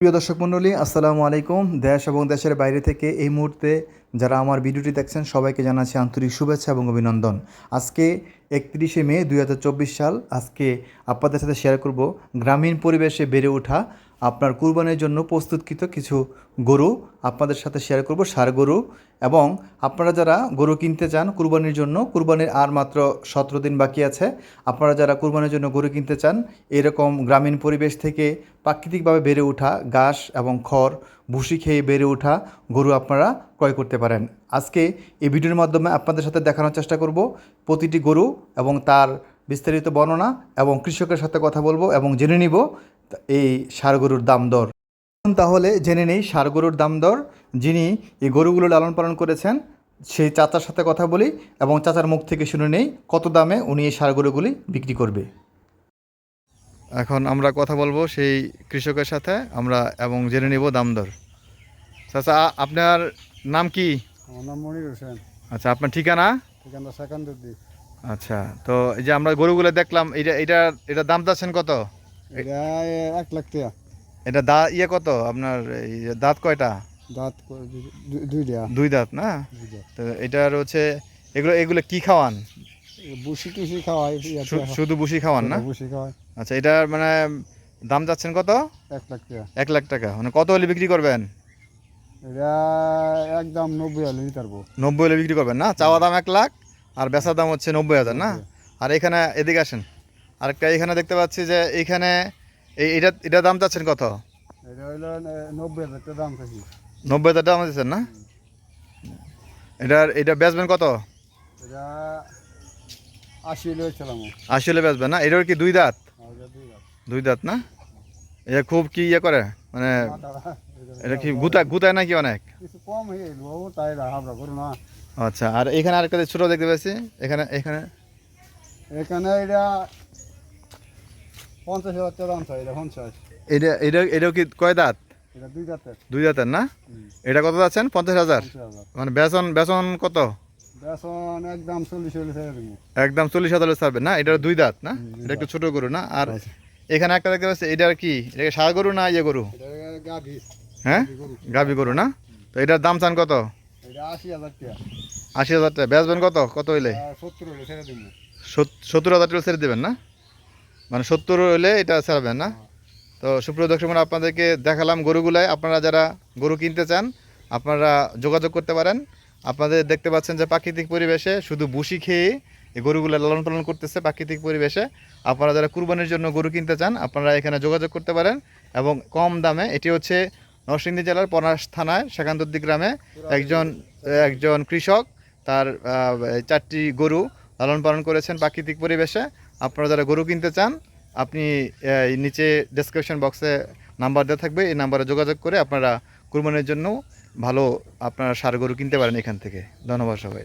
প্রিয় দর্শক মণ্ডলী আসসালামু আলাইকুম। দেশ এবং দেশের বাইরে থেকে এই মুহূর্তে যারা আমার ভিডিওটি দেখছেন, সবাইকে জানাচ্ছি আন্তরিক শুভেচ্ছা এবং অভিনন্দন। আজকে একত্রিশে মে দু হাজার চব্বিশ সাল, আজকে আপনাদের সাথে শেয়ার করব গ্রামীণ পরিবেশে বেড়ে ওঠা আপনার কুরবানির জন্য প্রস্তুতকৃত কিছু গরু। আপনাদের সাথে শেয়ার করব সার গরু এবং আপনারা যারা গরু কিনতে চান কুরবানির জন্য, কুরবানির আর মাত্র সতেরো দিন বাকি আছে, আপনারা যারা কুরবানির জন্য গরু কিনতে চান, এরকম গ্রামীণ পরিবেশ থেকে প্রাকৃতিকভাবে বেড়ে ওঠা ঘাস এবং খড় ভুসি খেয়ে বেড়ে ওঠা গরু আপনারা ক্রয় করতে পারেন। আজকে এই ভিডিওর মাধ্যমে আপনাদের সাথে দেখানোর চেষ্টা করব প্রতিটি গরু এবং তার বিস্তারিত বর্ণনা এবং কৃষকের সাথে কথা বলব এবং জেনে নিব এই সার গরুর দাম দর। তাহলে জেনে নেই সার গরুর দাম দর। যিনি এই গরুগুলো লালন পালন করেছেন, সেই চাচার সাথে কথা বলি এবং চাচার মুখ থেকে শুনে নেই কত দামে উনি এই সার গরুগুলি বিক্রি করবে। এখন আমরা কথা বলব সেই কৃষকের সাথে আমরা এবং জেনে নিব দাম দর চাচা আপনার নাম কি? আমার নাম মনির হোসেন। আচ্ছা আপনার ঠিকানা? ঠিকানা সেকেন্ডের দিক আচ্ছা তো এই যে আমরা গরুগুলো দেখলাম এটা এটা এটা দাম চাচ্ছেন কত? এটা এক লাখ টাকা। এটা দা ইয়ে কত? আপনার এই দাঁত কয়টা? দাঁত দুই টাকা দুই দাঁত। না? তো এটার হচ্ছে এগুলো এগুলো কি খাওয়ান? বুসি টুসি খাওয়াই শুধু বুসি খাওয়ান না? বুসি খাওয়াই। আচ্ছা এটার মানে দাম যাচ্ছেন কত? এক লাখ টাকা। এক লাখ টাকা। মানে কত হলে বিক্রি করবেন? এটা একদম নব্বই হলে নিতে পারব। নব্বই হলে বিক্রি করবেন না? চাওয়া দাম এক লাখ আর বেচার দাম হচ্ছে নব্বই হাজার না? আর এখানে এদিকে আসেন। আরেকটা এখানে দেখতে পাচ্ছি যে এইখানে এই এটা এটা দাম চাচ্ছেন কত? এটা হইল ন- নব্বই হাজার টাকা দাম থাকি নব্বই হাজার দাম দিচ্ছেন না? এটার এটা বেচবেন কত? এটা আশি হলে বেচবেন না? এটার কি দুই দাঁত? দুই দাঁত। দুই দাঁত না? এটা খুব কি ইয়ে করে? মানে এটা কি গুতা গুতায় নাকি অনেক? হয়ে আচ্ছা আর এখানে আরেকটা ছোট দেখতে পাচ্ছি এখানে এখানে? এখানে এটা পঞ্চাশ হাজার দাম চাই এটা পঞ্চাশ। এটা এটা এটাও কি কয় দাঁত? দুই দাঁতের। দুই দাঁতের না? এটা কত যাচ্ছেন? পঞ্চাশ হাজার? মানে বেসন বেতন কত? বেসন একদম চল্লিশ হলে ছেড়ে দেবো। একদম চল্লিশ হাজার ছাড়বেন না? এটার দুই দাঁত না? এটা একটু। ছোট গরু না? আর। এখানে একটা দেখতে পাচ্ছি এটার কি? এটা কি গরু না ইয়ে গরু? হ্যাঁ? গাভি গরু। না? তো এটার দাম চান কত? আশি হাজার টাকা। আশি হাজার টাকা। বেচবেন কত? কত হইলে? সত্তর হাজার টাকা ছেড়ে দেবেন না? মানে সত্তর হলে এটা ছাড়বেন না? তো সুপ্রিয় দর্শক আপনাদেরকে দেখালাম গরুগুলাই। আপনারা যারা গরু কিনতে চান আপনারা যোগাযোগ করতে পারেন। আপনাদের দেখতে পাচ্ছেন যে প্রাকৃতিক পরিবেশে শুধু বুসি খেয়ে এই গরুগুলো লালন পালন করতেছে প্রাকৃতিক পরিবেশে। আপনারা যারা কুরবানির জন্য গরু কিনতে চান, আপনারা এখানে যোগাযোগ করতে পারেন এবং কম দামে এটি হচ্ছে নরসিংদী জেলার পনাশ থানায় সেকান্দুদ্দি গ্রামে একজন একজন কৃষক তার চারটি গরু লালন পালন করেছেন প্রাকৃতিক পরিবেশে। আপনারা যারা গরু কিনতে চান, আপনি নিচে ডেসক্রিপশন বক্সে নাম্বার দেওয়া থাকবে। এই নাম্বারে যোগাযোগ করে আপনারা কুরবানির জন্য ভালো আপনারা সার গরু কিনতে পারেন এখান থেকে। ধন্যবাদ সবাই